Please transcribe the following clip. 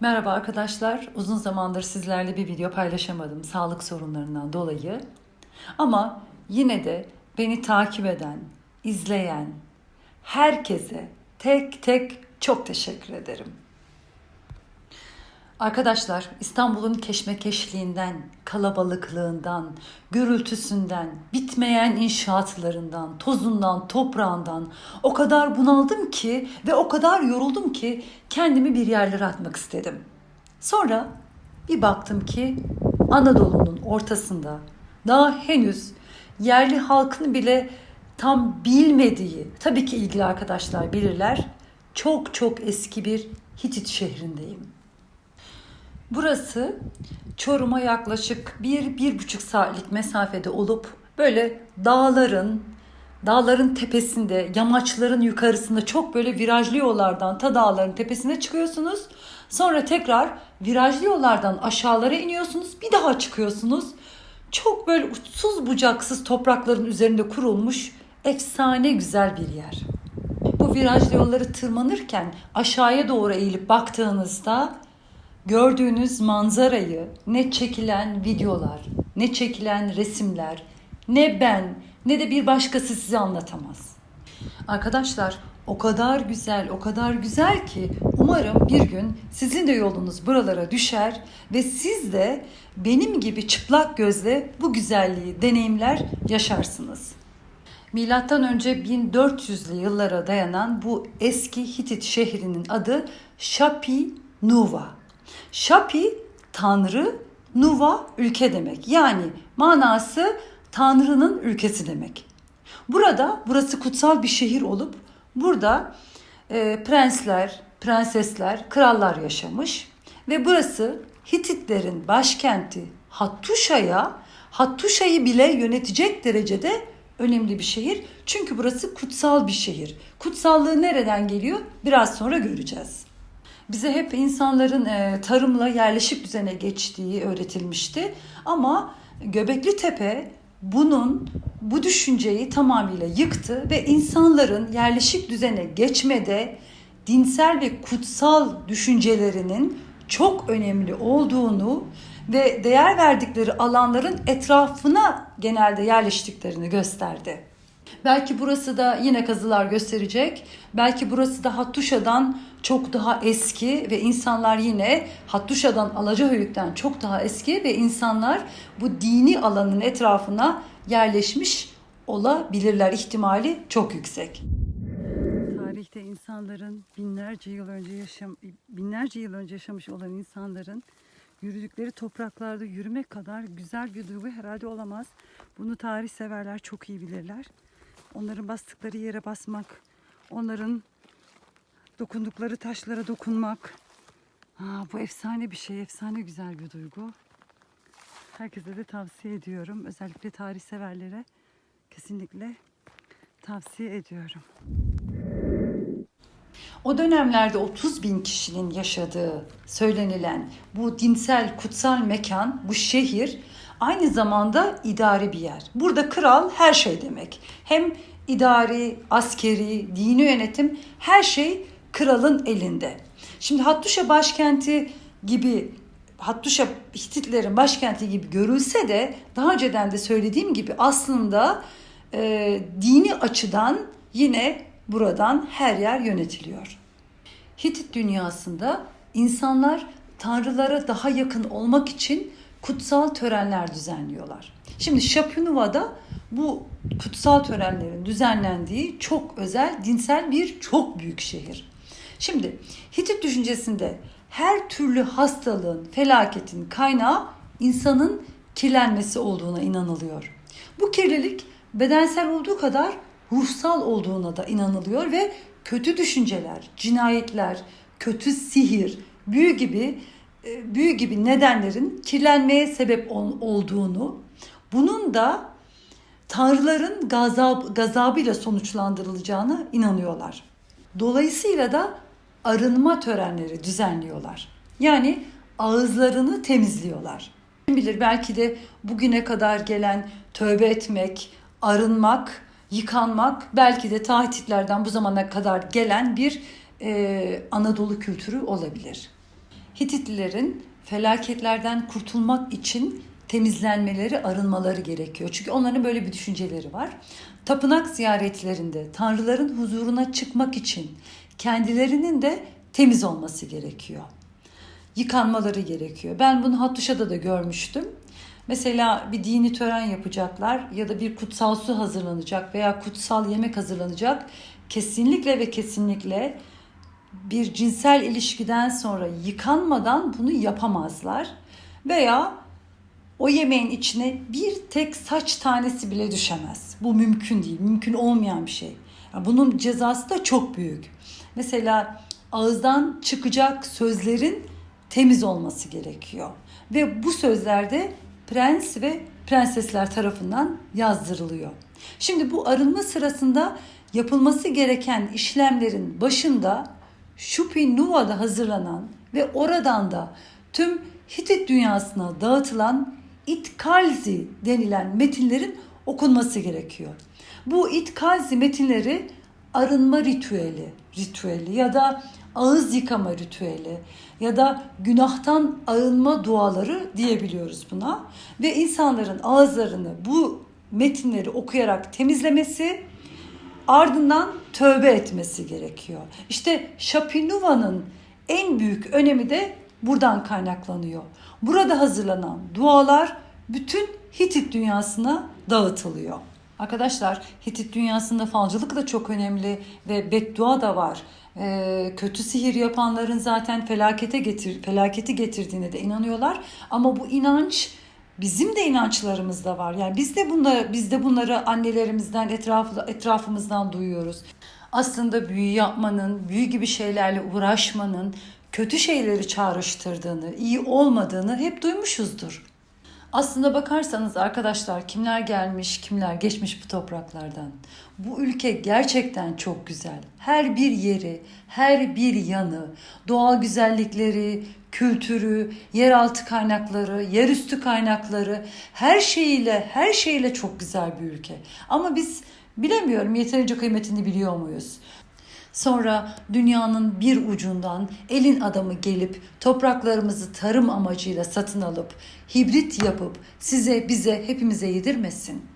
Merhaba arkadaşlar. Uzun zamandır sizlerle bir video paylaşamadım sağlık sorunlarından dolayı. Ama yine de beni takip eden, izleyen herkese tek tek çok teşekkür ederim. Arkadaşlar İstanbul'un keşmekeşliğinden, kalabalıklığından, gürültüsünden, bitmeyen inşaatlarından, tozundan, toprağından o kadar bunaldım ki ve o kadar yoruldum ki kendimi bir yerlere atmak istedim. Sonra bir baktım ki Anadolu'nun ortasında daha henüz yerli halkın bile tam bilmediği, tabii ki ilgili arkadaşlar bilirler, çok çok eski bir Hitit şehrindeyim. Burası Çorum'a yaklaşık bir, bir buçuk saatlik mesafede olup böyle dağların, dağların tepesinde, yamaçların yukarısında çok böyle virajlı yollardan ta dağların tepesine çıkıyorsunuz. Sonra tekrar virajlı yollardan aşağılara iniyorsunuz. Bir daha çıkıyorsunuz. Çok böyle uçsuz bucaksız toprakların üzerinde kurulmuş efsane güzel bir yer. Bu virajlı yolları tırmanırken aşağıya doğru eğilip baktığınızda gördüğünüz manzarayı ne çekilen videolar, ne çekilen resimler, ne ben ne de bir başkası size anlatamaz. Arkadaşlar o kadar güzel, o kadar güzel ki umarım bir gün sizin de yolunuz buralara düşer ve siz de benim gibi çıplak gözle bu güzelliği deneyimler yaşarsınız. Milattan önce 1400'lü yıllara dayanan bu eski Hitit şehrinin adı Şapi Nuva. Şapi tanrı, Nuva ülke demek. Yani manası tanrının ülkesi demek. Burada burası kutsal bir şehir olup burada e, prensler, prensesler, krallar yaşamış ve burası Hititlerin başkenti Hattuşa'ya Hattuşa'yı bile yönetecek derecede önemli bir şehir. Çünkü burası kutsal bir şehir. Kutsallığı nereden geliyor? Biraz sonra göreceğiz. Bize hep insanların e, tarımla yerleşik düzene geçtiği öğretilmişti. Ama Göbekli Tepe bunun bu düşünceyi tamamıyla yıktı ve insanların yerleşik düzene geçmede dinsel ve kutsal düşüncelerinin çok önemli olduğunu ve değer verdikleri alanların etrafına genelde yerleştiklerini gösterdi. Belki burası da yine kazılar gösterecek. Belki burası da Hattuşa'dan çok daha eski ve insanlar yine Hattuşa'dan Alacahöyük'ten çok daha eski ve insanlar bu dini alanın etrafına yerleşmiş olabilirler ihtimali çok yüksek. Tarihte insanların binlerce yıl önce yaşam binlerce yıl önce yaşamış olan insanların yürüdükleri topraklarda yürümek kadar güzel bir duygu herhalde olamaz. Bunu tarih severler çok iyi bilirler. Onların bastıkları yere basmak, onların dokundukları taşlara dokunmak. Aa, bu efsane bir şey, efsane güzel bir duygu. Herkese de tavsiye ediyorum. Özellikle tarih severlere kesinlikle tavsiye ediyorum. O dönemlerde 30 bin kişinin yaşadığı söylenilen bu dinsel kutsal mekan, bu şehir aynı zamanda idari bir yer. Burada kral her şey demek. Hem idari, askeri, dini yönetim her şey kralın elinde. Şimdi Hattuşa başkenti gibi Hattuşa Hititlerin başkenti gibi görülse de daha önceden de söylediğim gibi aslında e, dini açıdan yine buradan her yer yönetiliyor. Hitit dünyasında insanlar tanrılara daha yakın olmak için kutsal törenler düzenliyorlar. Şimdi Şapinuva'da bu kutsal törenlerin düzenlendiği çok özel dinsel bir çok büyük şehir. Şimdi Hitit düşüncesinde her türlü hastalığın, felaketin kaynağı insanın kirlenmesi olduğuna inanılıyor. Bu kirlilik bedensel olduğu kadar ruhsal olduğuna da inanılıyor ve kötü düşünceler, cinayetler, kötü sihir, büyü gibi büyü gibi nedenlerin kirlenmeye sebep olduğunu, bunun da tanrıların gazab, gazabıyla sonuçlandırılacağına inanıyorlar. Dolayısıyla da arınma törenleri düzenliyorlar. Yani ağızlarını temizliyorlar. Kim bilir belki de bugüne kadar gelen tövbe etmek, arınmak, yıkanmak belki de Tahitlerden bu zamana kadar gelen bir e, Anadolu kültürü olabilir. Hititlilerin felaketlerden kurtulmak için temizlenmeleri, arınmaları gerekiyor. Çünkü onların böyle bir düşünceleri var. Tapınak ziyaretlerinde tanrıların huzuruna çıkmak için kendilerinin de temiz olması gerekiyor. Yıkanmaları gerekiyor. Ben bunu Hattuşa'da da görmüştüm. Mesela bir dini tören yapacaklar ya da bir kutsal su hazırlanacak veya kutsal yemek hazırlanacak. Kesinlikle ve kesinlikle bir cinsel ilişkiden sonra yıkanmadan bunu yapamazlar. Veya o yemeğin içine bir tek saç tanesi bile düşemez. Bu mümkün değil, mümkün olmayan bir şey. Bunun cezası da çok büyük. Mesela ağızdan çıkacak sözlerin temiz olması gerekiyor. Ve bu sözler de prens ve prensesler tarafından yazdırılıyor. Şimdi bu arınma sırasında yapılması gereken işlemlerin başında Şupi Nuva'da hazırlanan ve oradan da tüm Hitit dünyasına dağıtılan İtkalzi denilen metinlerin okunması gerekiyor. Bu İtkalzi metinleri arınma ritüeli, ritüeli ya da ağız yıkama ritüeli ya da günahtan arınma duaları diyebiliyoruz buna. Ve insanların ağızlarını bu metinleri okuyarak temizlemesi ardından tövbe etmesi gerekiyor. İşte Şapinuva'nın en büyük önemi de buradan kaynaklanıyor. Burada hazırlanan dualar bütün Hitit dünyasına dağıtılıyor. Arkadaşlar Hitit dünyasında falcılık da çok önemli ve beddua da var. Ee, kötü sihir yapanların zaten felakete getir felaketi getirdiğine de inanıyorlar. Ama bu inanç bizim de inançlarımızda var. Yani biz de bunları biz de bunları annelerimizden, etrafı, etrafımızdan duyuyoruz. Aslında büyü yapmanın, büyü gibi şeylerle uğraşmanın kötü şeyleri çağrıştırdığını, iyi olmadığını hep duymuşuzdur. Aslında bakarsanız arkadaşlar kimler gelmiş, kimler geçmiş bu topraklardan. Bu ülke gerçekten çok güzel. Her bir yeri, her bir yanı, doğal güzellikleri, kültürü, yeraltı kaynakları, yerüstü kaynakları, her şeyiyle, her şeyiyle çok güzel bir ülke. Ama biz bilemiyorum yeterince kıymetini biliyor muyuz? Sonra dünyanın bir ucundan elin adamı gelip topraklarımızı tarım amacıyla satın alıp hibrit yapıp size bize hepimize yedirmesin.